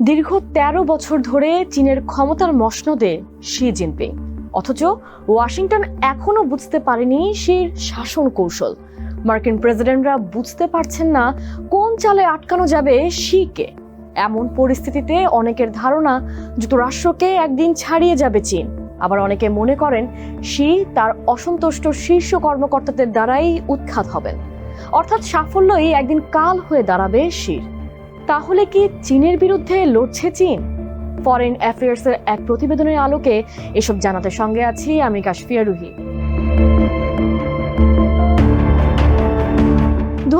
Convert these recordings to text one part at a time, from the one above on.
দীর্ঘ ১৩ বছর ধরে চীনের ক্ষমতার মসনদে শি জিনপিং। অথচ ওয়াশিংটন এখনও বুঝতে পারেনি শির শাসন কৌশল। মার্কিন প্রেসিডেন্টরা বুঝতে পারছেন না কোন চালে আটকানো যাবে শিকে এমন পরিস্থিতিতে অনেকের ধারণা যুক্তরাষ্ট্রকে একদিন ছাড়িয়ে যাবে চীন। আবার অনেকে মনে করেন শি তার অসন্তুষ্ট শীর্ষ কর্মকর্তাদের দ্বারাই উৎখাত হবেন। অর্থাৎ সাফল্যই একদিন কাল হয়ে দাঁড়াবে শির। তাহলে কি চীনের বিরুদ্ধে লড়ছে চীন? ফরেন অ্যাফেয়ার্সের এক প্রতিবেদনের আলোকে এসব জানাতে সঙ্গে আছি আমি কাশফিয়া রুহি। দু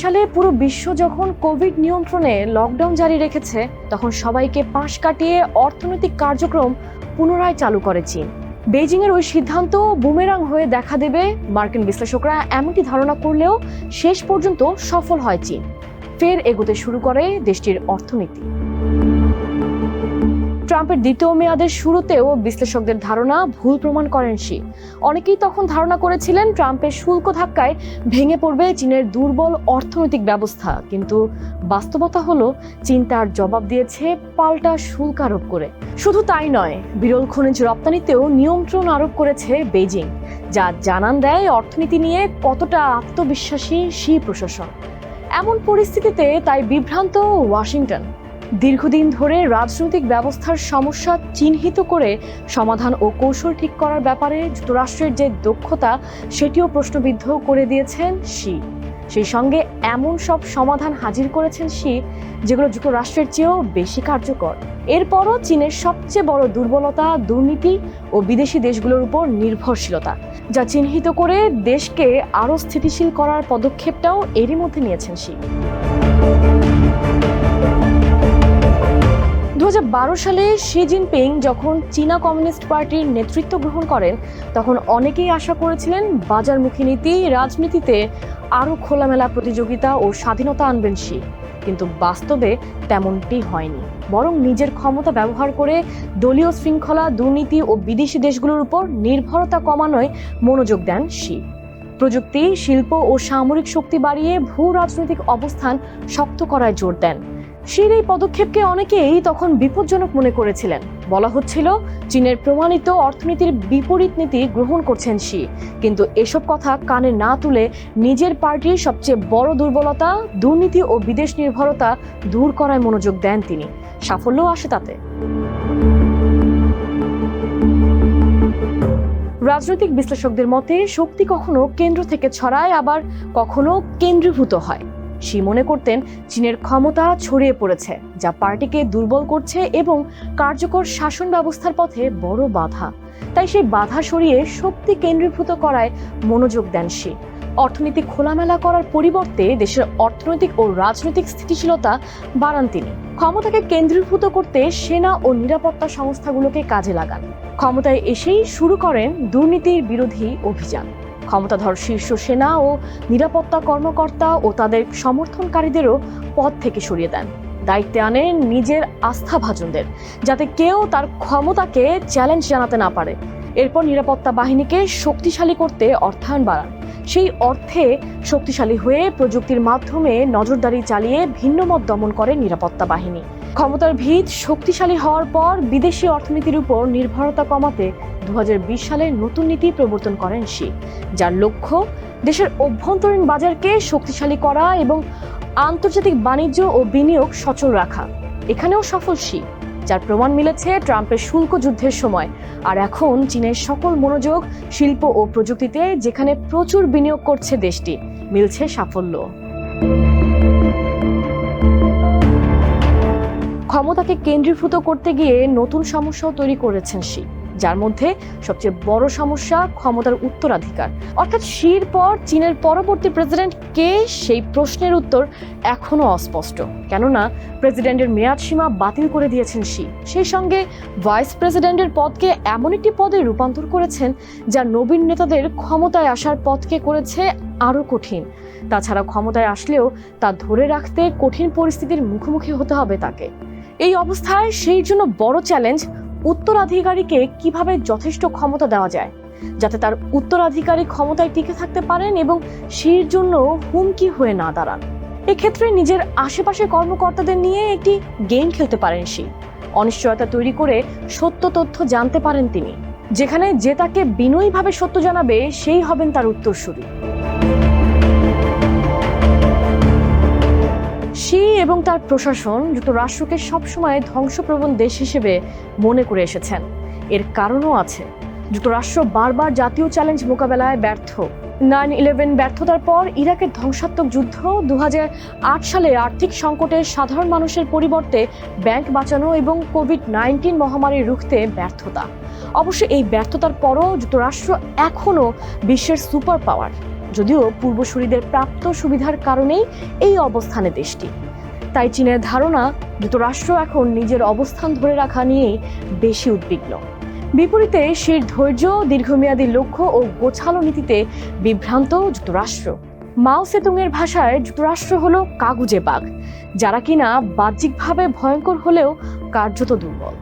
সালে পুরো বিশ্ব যখন কোভিড নিয়ন্ত্রণে লকডাউন জারি রেখেছে, তখন সবাইকে পাশ কাটিয়ে অর্থনৈতিক কার্যক্রম পুনরায় চালু করে চীন। বেজিং এর ওই সিদ্ধান্ত বুমেরাং হয়ে দেখা দেবে। মার্কিন বিশ্লেষকরা এমনটি ধারণা করলেও শেষ পর্যন্ত সফল হয় চীন। ফের এগোতে শুরু করে দেশটির অর্থনীতি। ট্রাম্পের দ্বিতীয় মেয়াদের শুরুতেও বিশ্লেষকদের ধারণা ভুল প্রমাণ করেন শি। অনেকেই তখন ধারণা করেছিলেন ট্রাম্পের শুল্ক ধাক্কায় ভেঙে পড়বে চীনের দুর্বল অর্থনৈতিক ব্যবস্থা। কিন্তু বাস্তবতা হলো, চীন তার জবাব দিয়েছে পাল্টা শুল্ক আরোপ করে। শুধু তাই নয়, বিরল খনিজ রপ্তানিতেও নিয়ন্ত্রণ আরোপ করেছে বেজিং যা জানান দেয় অর্থনীতি নিয়ে কতটা আত্মবিশ্বাসী শি প্রশাসন। এমন পরিস্থিতিতে তাই বিভ্রান্ত ওয়াশিংটন। দীর্ঘদিন ধরে রাজনৈতিক ব্যবস্থার সমস্যা চিহ্নিত করে সমাধান ও কৌশল ঠিক করার ব্যাপারে যুক্তরাষ্ট্রের যে দক্ষতা, সেটিও প্রশ্নবিদ্ধ করে দিয়েছেন শি। সেই সঙ্গে এমন সব সমাধান হাজির করেছেন শি যেগুলো যুক্তরাষ্ট্রের চেয়েও বেশি কার্যকর। এরপরও চীনের সবচেয়ে বড় দুর্বলতা, দুর্নীতি ও বিদেশি দেশগুলোর উপর নির্ভরশীলতা, যা চিহ্নিত করে দেশকে আরও স্থিতিশীল করার পদক্ষেপটাও এরই মধ্যে নিয়েছেন শি দু হাজার বারো সালে শি জিনপিং যখন চীনা কমিউনিস্ট পার্টির নেতৃত্ব গ্রহণ করেন, তখন অনেকেই আশা করেছিলেন বাজারমুখী নীতি, রাজনীতিতে আরও খোলামেলা প্রতিযোগিতা ও স্বাধীনতা আনবেন শি। কিন্তু বাস্তবে তেমনটি হয়নি। বরং নিজের ক্ষমতা ব্যবহার করে দলীয় শৃঙ্খলা, দুর্নীতি ও বিদেশি দেশগুলোর উপর নির্ভরতা কমানোয় মনোযোগ দেন শি। প্রযুক্তি, শিল্প ও সামরিক শক্তি বাড়িয়ে ভূ রাজনৈতিক অবস্থান শক্ত করায় জোর দেন। শির এই পদক্ষেপকে অনেকেই তখন বিপজ্জনক মনে করেছিলেন। বলা হচ্ছিল, চীনের প্রমাণিত অর্থনীতির বিপরীত নীতি গ্রহণ করছেন শি। কিন্তু এসব কথা কানে না তুলে নিজের পার্টির সবচেয়ে বড় দুর্বলতা, দুর্নীতি ও বিদেশ নির্ভরতা দূর করায় মনোযোগ দেন তিনি। সাফল্যও আসে তাতে। রাজনৈতিক বিশ্লেষকদের মতে, শক্তি কখনো কেন্দ্র থেকে ছড়ায়, আবার কখনো কেন্দ্রীভূত হয়। শি মনে করতেন চীনের ক্ষমতা ছড়িয়ে পড়েছে, যা পার্টিকে দুর্বল করছে এবং কার্যকর শাসন ব্যবস্থার পথে বড় বাধা। তাই সেই বাধা সরিয়ে শক্তি কেন্দ্রীভূত করায় মনোযোগ দেন শি অর্থনীতি খোলামেলা করার পরিবর্তে দেশের অর্থনৈতিক ও রাজনৈতিক স্থিতিশীলতা বাড়ান তিনি। ক্ষমতাকে কেন্দ্রীভূত করতে সেনা ও নিরাপত্তা সংস্থাগুলোকে কাজে লাগান। ক্ষমতায় এসেই শুরু করেন দুর্নীতির বিরোধী অভিযান। ক্ষমতাধর শীর্ষ সেনা ও নিরাপত্তা কর্মকর্তা ও তাদের সমর্থনকারীদেরও পদ থেকে সরিয়ে দেন। দায়িত্বে আনেন নিজের আস্থাভাজনদের, যাতে কেউ তার ক্ষমতাকে চ্যালেঞ্জ জানাতে না পারে। এরপর নিরাপত্তা বাহিনীকে শক্তিশালী করতে অর্থায়ন বাড়ান। সেই অর্থে শক্তিশালী হয়ে প্রযুক্তির মাধ্যমে নজরদারি চালিয়ে ভিন্নমত দমন করে নিরাপত্তা বাহিনী। ক্ষমতার ভিত শক্তিশালী হওয়ার পর বিদেশি অর্থনীতির উপর নির্ভরতা কমাতে দু সালে নতুন নীতি প্রবর্তন করেন শি, যার লক্ষ্য দেশের অভ্যন্তরীণ বাজারকে শক্তিশালী করা এবং আন্তর্জাতিক বাণিজ্য ও বিনিয়োগ সচল রাখা। এখানেও সফল শি, যার প্রমাণ মিলেছে ট্রাম্পের শুল্ক যুদ্ধের সময়। আর এখন চীনের সকল মনোযোগ শিল্প ও প্রযুক্তিতে, যেখানে প্রচুর বিনিয়োগ করছে দেশটি, মিলছে সাফল্য। ক্ষমতাকে কেন্দ্রীভূত করতে গিয়ে নতুন সমস্যাও তৈরি করেছেন শি। যার মধ্যে সবচেয়ে বড় সমস্যা ক্ষমতার উত্তরাধিকার। অর্থাৎ শির পর চীনের পরবর্তী প্রেসিডেন্ট কে? সেই প্রশ্নের উত্তর এখনও অস্পষ্ট। কেননা, প্রেসিডেন্টের মেয়াদ সীমা বাতিল করে দিয়েছেন শি। সেই সঙ্গে ভাইস প্রেসিডেন্টের পদকে এমন একটি পদে রূপান্তর করেছেন, যা নবীন নেতাদের ক্ষমতায় আসার পথকে করেছে আরও কঠিন। তাছাড়া ক্ষমতায় আসলেও তা ধরে রাখতে কঠিন পরিস্থিতির মুখোমুখি হতে হবে তাকে। এই অবস্থায় সেই জন্য বড় চ্যালেঞ্জ উত্তরাধিকারীকে কীভাবে যথেষ্ট ক্ষমতা দেওয়া যায়, যাতে তার উত্তরাধিকারী ক্ষমতায় টিকে থাকতে পারেন এবং সেই জন্য হুমকি হয়ে না দাঁড়ান। এক্ষেত্রে নিজের আশেপাশের কর্মকর্তাদের নিয়ে একটি গেম খেলতে পারেন শি অনিশ্চয়তা তৈরি করে সত্য তথ্য জানতে পারেন তিনি। যেখানে যে তাকে বিনয়ীভাবে সত্য জানাবে, সেই হবেন তার উত্তরসূরি। এবং তার প্রশাসন যুক্তরাষ্ট্রকে সবসময় ধ্বংসপ্রবণ দেশ হিসেবে মনে করে এসেছেন। এর কারণও আছে। যুক্তরাষ্ট্র বারবার জাতীয় চ্যালেঞ্জ মোকাবেলায় ব্যর্থ। নাইন ইলেভেন ব্যর্থতার পর ইরাকের ধ্বংসাত্মক যুদ্ধ দু হাজার আট সালে আর্থিক সংকটে সাধারণ মানুষের পরিবর্তে ব্যাংক বাঁচানো এবং কোভিড নাইন্টিন মহামারী রুখতে ব্যর্থতা। অবশ্য এই ব্যর্থতার পরও যুক্তরাষ্ট্র এখনও বিশ্বের সুপার পাওয়ার যদিও পূর্বসূরিদের প্রাপ্ত সুবিধার কারণেই এই অবস্থানে দেশটি। তাই চীনের ধারণা, যুক্তরাষ্ট্র এখন নিজের অবস্থান ধরে রাখা নিয়েই বেশি উদ্বিগ্ন। বিপরীতে সে ধৈর্য, দীর্ঘমেয়াদী লক্ষ্য ও গোছালো নীতিতে বিভ্রান্ত যুক্তরাষ্ট্র। মাও সেতুংয়ের ভাষায় যুক্তরাষ্ট্র হল কাগুজে বাঘ, যারা কিনা বাহ্যিকভাবে ভয়ঙ্কর হলেও কার্যত দুর্বল।